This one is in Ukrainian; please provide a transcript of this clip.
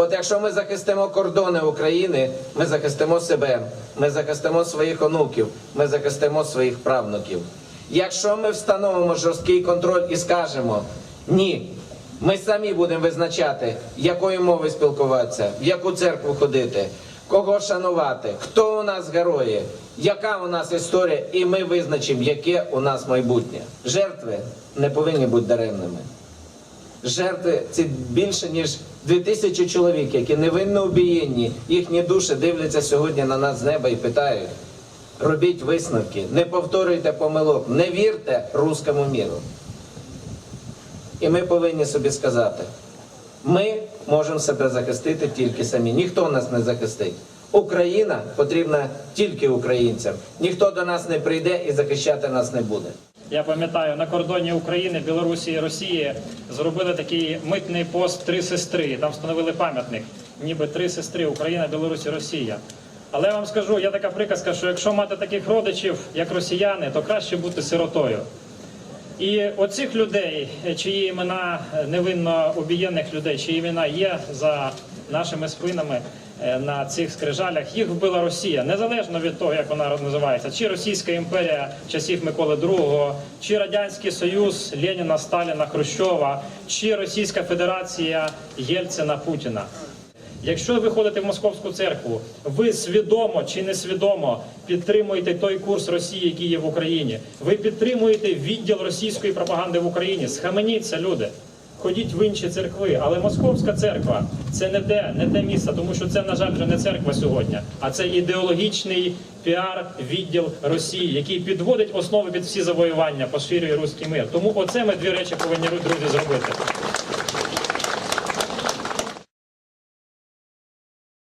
От якщо ми захистимо кордони України, ми захистимо себе, ми захистимо своїх онуків, ми захистимо своїх правнуків. Якщо ми встановимо жорсткий контроль і скажемо ні, ми самі будемо визначати, якою мовою спілкуватися, в яку церкву ходити, кого шанувати, хто у нас герої, яка у нас історія, і ми визначимо, яке у нас майбутнє. Жертви не повинні бути даремними. Жертви це більше ніж 2000 чоловік, які невинно убієнні, їхні душі дивляться сьогодні на нас з неба і питають: робіть висновки, не повторюйте помилок, не вірте руському міру. І ми повинні собі сказати: ми можемо себе захистити тільки самі. Ніхто нас не захистить. Україна потрібна тільки українцям. Ніхто до нас не прийде і захищати нас не буде. Я пам'ятаю, на кордоні України, Білорусі і Росії зробили такий митний пост три сестри. Там встановили пам'ятник, ніби три сестри Україна, Білорусь і Росія. Але я вам скажу, є така приказка, що якщо мати таких родичів, як росіяни, то краще бути сиротою. І оцих людей, чиї імена невинно обієнних людей, чиї імена є за нашими спинами е, на цих скрижалях, їх вбила Росія, незалежно від того, як вона називається, чи Російська імперія часів Миколи II, чи Радянський Союз Леніна, Сталіна, Хрущова, чи Російська Федерація Єльцина Путіна. Якщо ви ходите в московську церкву, ви свідомо чи несвідомо підтримуєте той курс Росії, який є в Україні. Ви підтримуєте відділ російської пропаганди в Україні. Схаменіться, люди. Ходіть в інші церкви, але московська церква це не те, не те місце, тому що це, на жаль, вже не церква сьогодні, а це ідеологічний піар відділ Росії, який підводить основи під всі завоювання, поширює руський мир. Тому оце ми дві речі повинні друзі зробити.